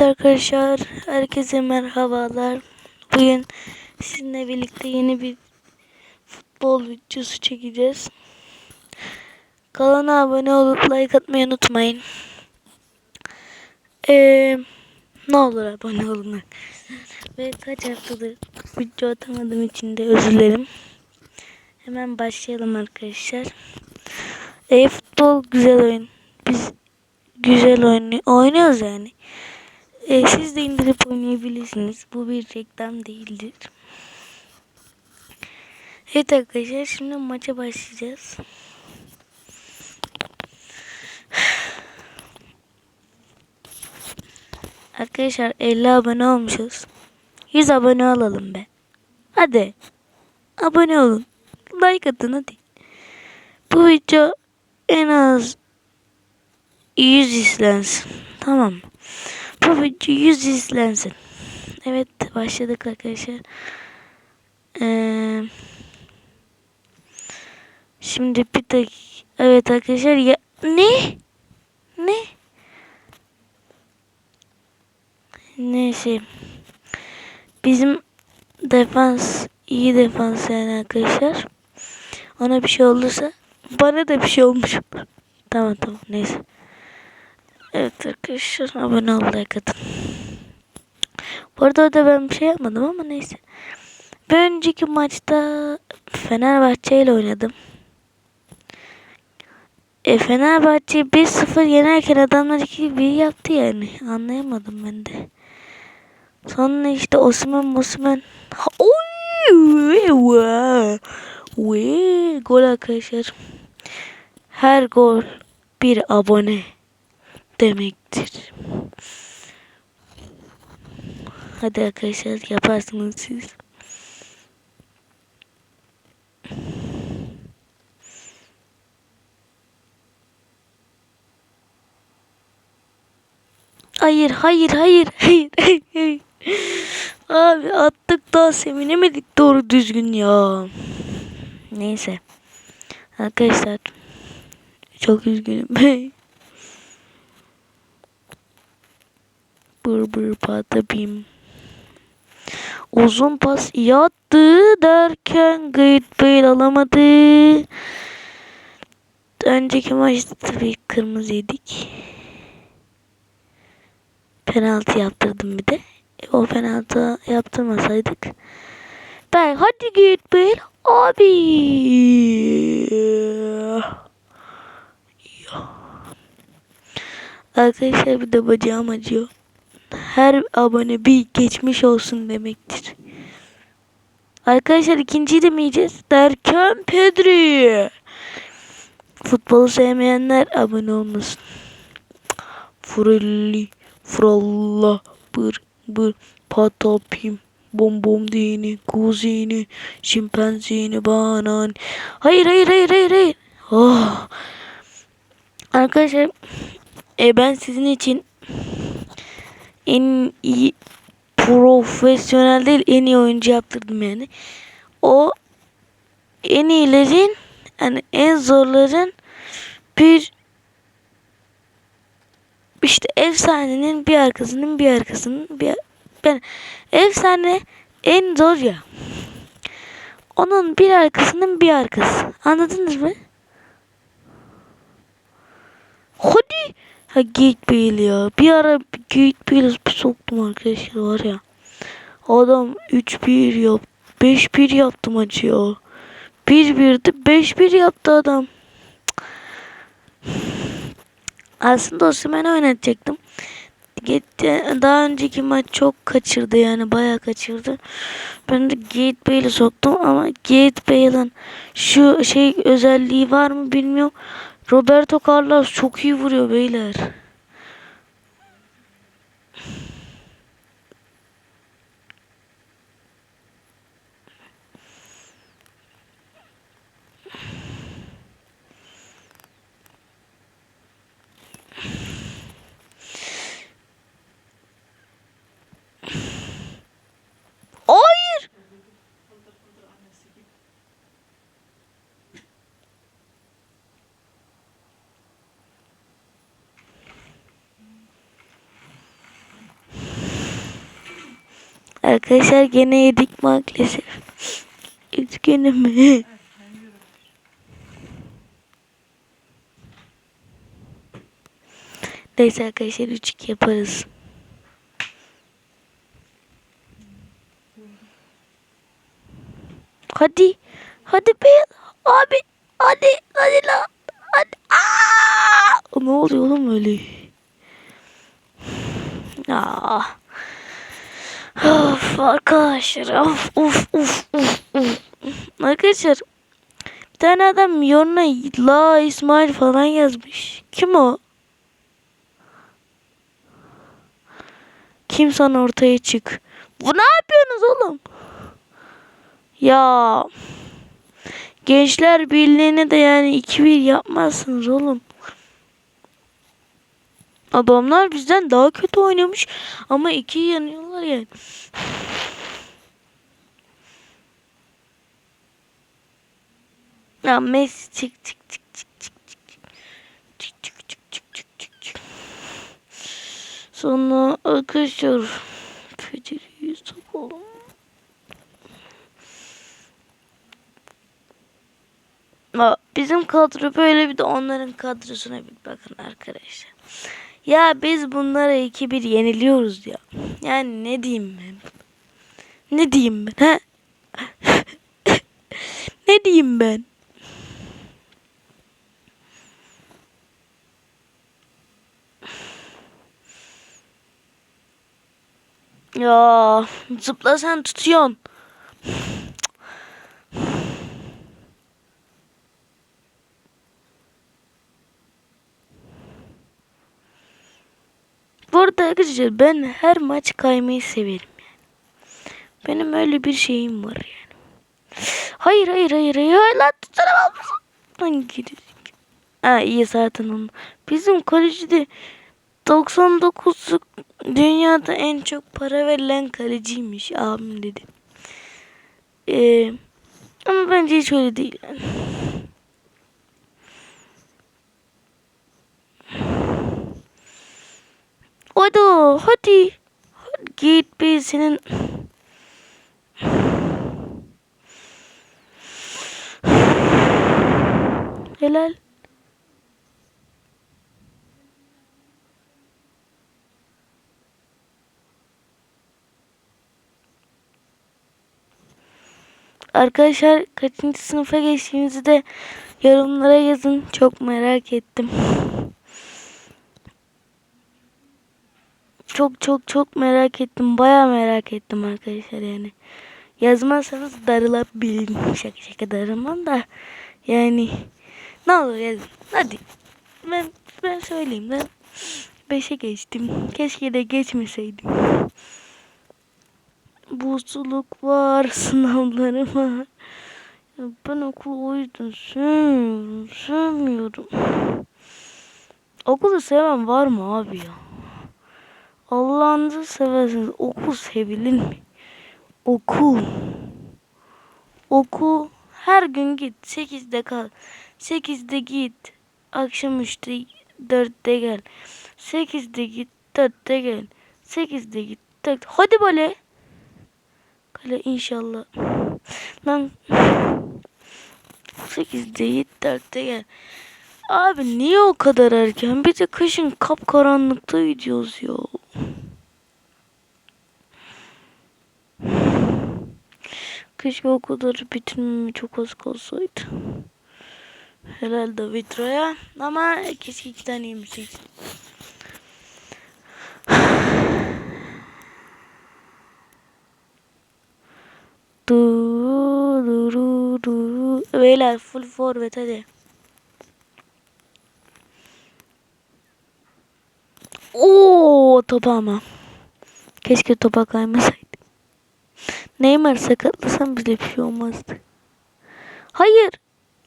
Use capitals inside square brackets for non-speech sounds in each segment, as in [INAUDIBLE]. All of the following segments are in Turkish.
Evet arkadaşlar, herkese merhabalar. Bugün sizinle birlikte yeni bir futbol videosu çekeceğiz. Kanala abone olup like atmayı unutmayın. Ee, ne olur abone olun. Ve kaç haftadır video atamadığım için de özür dilerim. Hemen başlayalım arkadaşlar. E, futbol güzel oyun. Biz güzel oyunu oynuyoruz yani. E, siz de indirip oynayabilirsiniz. Bu bir reklam değildir. Evet arkadaşlar şimdi maça başlayacağız. Arkadaşlar 50 abone olmuşuz. 100 abone olalım be. Hadi. Abone olun. Like atın hadi. Bu video en az 100 izlensin. Tamam. Bu video 100 izlensin. Evet başladık arkadaşlar. Ee, şimdi bir dakika. Evet arkadaşlar ya ne? Ne? Neyse. Bizim defans iyi defans yani arkadaşlar. Ona bir şey olursa bana da bir şey olmuş. Tamam tamam neyse. Evet arkadaşlar abone ol like atın. Bu arada da ben bir şey yapmadım ama neyse. Bir önceki maçta Fenerbahçe ile oynadım. E, Fenerbahçe 1-0 yenerken adamlar 2-1 yaptı yani. Anlayamadım ben de. Sonra işte Osman. Oy! Oy! Gol arkadaşlar. Her gol bir abone demektir. Hadi arkadaşlar yaparsınız siz. Hayır, hayır, hayır, [LAUGHS] hayır, hayır, hayır. Abi attık daha sevinemedik doğru düzgün ya. Neyse. Arkadaşlar çok üzgünüm. [LAUGHS] bır bır patapim. Uzun pas yattı derken Gayet Bale alamadı. Önceki maçta tabii kırmızı yedik. Penaltı yaptırdım bir de. O penaltı yaptırmasaydık. Ben hadi Gayet Bale abi. Arkadaşlar bir de bacağım acıyor her abone bir geçmiş olsun demektir. Arkadaşlar ikinciyi de mi yiyeceğiz? Derken Pedri. Futbolu sevmeyenler abone olmasın. Furelli, Fralla, Bır, Bır, Patapim, Bom Bom Dini, Kuzini, Şimpanzini, Banan. Hayır, hayır, hayır, hayır, hayır. Oh. Arkadaşlar e, ben sizin için en iyi profesyonel değil en iyi oyuncu yaptırdım yani. O en iyilerin yani en zorların bir işte efsanenin bir arkasının bir arkasının bir ben efsane en zor ya. Onun bir arkasının bir arkası. Anladınız mı? Hadi. Ha Gate Bale ya. Bir ara Gate Bale'ı bir soktum arkadaşlar var ya. Adam 3-1 yap. 5-1 yaptı maçı ya. 1-1'di 5-1 yaptı adam. Aslında Osimhen'i oynatacaktım. Daha önceki maç çok kaçırdı yani bayağı kaçırdı. Ben de Gate Bale'i soktum ama Gate Bale'ın şu şey özelliği var mı bilmiyorum. Roberto Carlos çok iyi vuruyor beyler. Arkadaşlar gene yedik maalesef. Üzgünüm. Neyse arkadaşlar 3-2 yaparız. Hadi. Hadi be. Abi. Hadi. Hadi lan. Hadi. Aa! Ne oluyor oğlum öyle? Aa. Of arkadaşlar. Of of of of. of. Arkadaşlar. Bir tane adam yoruna La İsmail falan yazmış. Kim o? Kim sana ortaya çık. Bu ne yapıyorsunuz oğlum? Ya. Gençler Birliği'ne de yani 2-1 yapmazsınız oğlum. Adamlar bizden daha kötü oynamış ama 2 yanıyorlar yani. Ya Messi çık çık çık çık çık çık çık çık çık çık çık çık çık Sonra arkadaşlar Feceri'yi sokalım. Bizim kadro böyle bir de onların kadrosuna bir bakın arkadaşlar. Ya biz bunlara 2-1 yeniliyoruz ya. Yani ne diyeyim ben? Ne diyeyim ben ha? [LAUGHS] ne diyeyim ben? Ya zıplasan tutuyorsun. Arada arkadaşlar ben her maç kaymayı severim yani. Benim öyle bir şeyim var yani. Hayır hayır hayır hayır hayır lan tutamam. Lan gidecek. Ha iyi zaten onu. Bizim kalecide 99 dünyada en çok para verilen kaleciymiş abim dedi. Ee, ama bence hiç öyle değil yani. Hadi hadi. Git bir senin. Helal. Arkadaşlar kaçıncı sınıfa geçtiğinizi de yorumlara yazın. Çok merak ettim. Çok çok çok merak ettim. Baya merak ettim arkadaşlar yani. Yazmazsanız darılabilirim. [LAUGHS] Şaka şaka darılmam da. Yani ne olur yazın. Hadi. Ben ben söyleyeyim. Ben 5'e geçtim. Keşke de geçmeseydim. Buzluluk var, [LAUGHS] sınavları var. Ben okulu o yüzden sevmiyorum, sevmiyorum. Okulu seven var mı abi ya? Allah'ınızı seversiniz. Okul sevilir mi? Okul. Okul. Her gün git. 8'de kal. 8'de git. Akşam 3'te 4'te gel. 8'de git. 4'te gel. 8'de git. 4. Hadi böyle. Kale inşallah. Lan 8'de git 4'te gel. Abi niye o kadar erken? Bir de kışın kapkaranlıkta gidiyoruz ya. Keşke okulları bitirmeme çok az kalsaydı. Helal David Raya. Ama keşke iki tane yemiştik. Du, du. Beyler full forvet hadi. Oo topa ama. Keşke topa kaymasaydı. Neymar sakatlasam bile bir şey olmazdı. Hayır.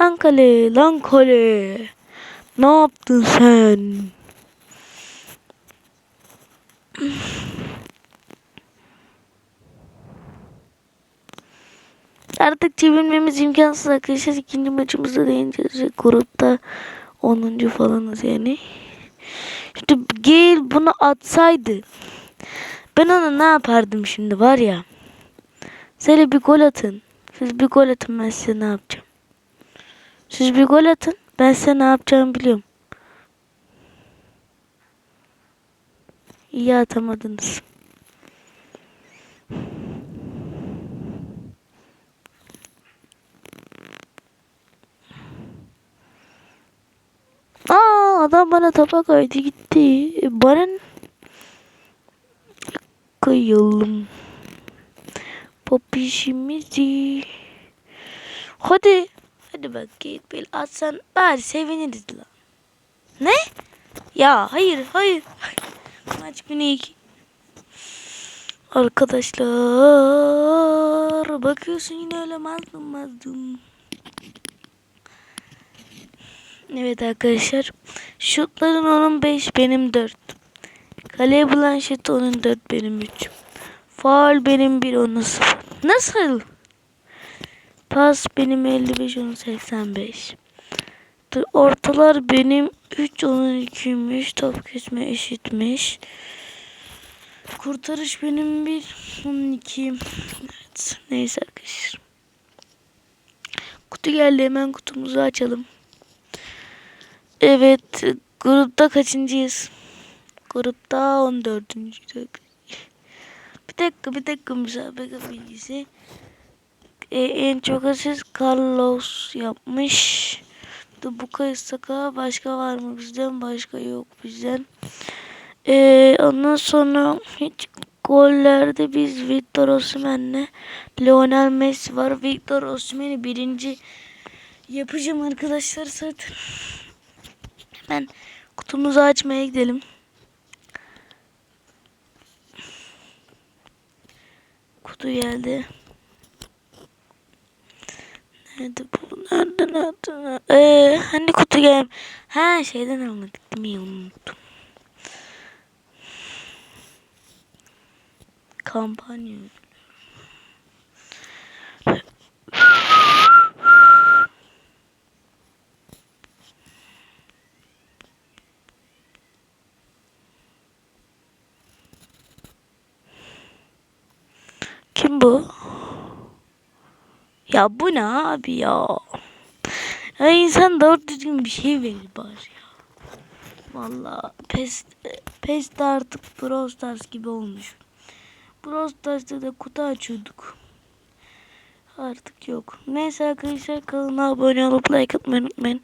Lan kale, lan kale. Ne yaptın sen? Artık çevirmemiz imkansız arkadaşlar. İkinci maçımızda değineceğiz. Grupta 10. falanız yani. Gale bunu atsaydı Ben ona ne yapardım şimdi var ya. Size bir gol atın. Siz bir gol atın ben size ne yapacağım. Siz bir gol atın. Ben size ne yapacağımı biliyorum. İyi atamadınız. Aa adam bana topa koydu gitti. E, Bana ne? koyalım. Popişimizi. Hadi. Hadi bak git bir atsan bari seviniriz lan. Ne? Ya hayır hayır. Maç günü iki. Arkadaşlar bakıyorsun yine öyle mazlum mazlum. Evet arkadaşlar. Şutların onun 5 benim 4. Kaleye bulan şut onun 4 benim 3. Faul benim 1 onun 0. Nasıl? Pas benim 55 onun 85. Dur, Ortalar benim 3 onun 2'ymiş. Top kesme eşitmiş. Kurtarış benim 1 onun 2. Evet. Neyse arkadaşlar. Kutu geldi hemen kutumuzu açalım. Evet. Grupta kaçıncıyız? Grupta 14. Bir dakika bir dakika müsabaka bilgisi. Ee, en çok asist Carlos yapmış. Bukayo Saka başka var mı bizden? Başka yok bizden. Ee, ondan sonra hiç gollerde biz Victor Osimhen'le Lionel Messi var. Victor Osimhen'i birinci yapacağım arkadaşlar zaten. Hemen kutumuzu açmaya gidelim. Kutu geldi. Nerede bu? Nerede nerede? Ee, hani kutu gel? Ha şeyden almadık değil mi? Unuttum. Kampanya. Kim bu? Ya bu ne abi ya? Ya insan doğru düzgün bir şey verir bari ya. Vallahi pes, pes de artık Brawl Stars gibi olmuş. Brawl Stars'ta da kutu açıyorduk. Artık yok. Neyse arkadaşlar kanala abone olup like atmayı unutmayın.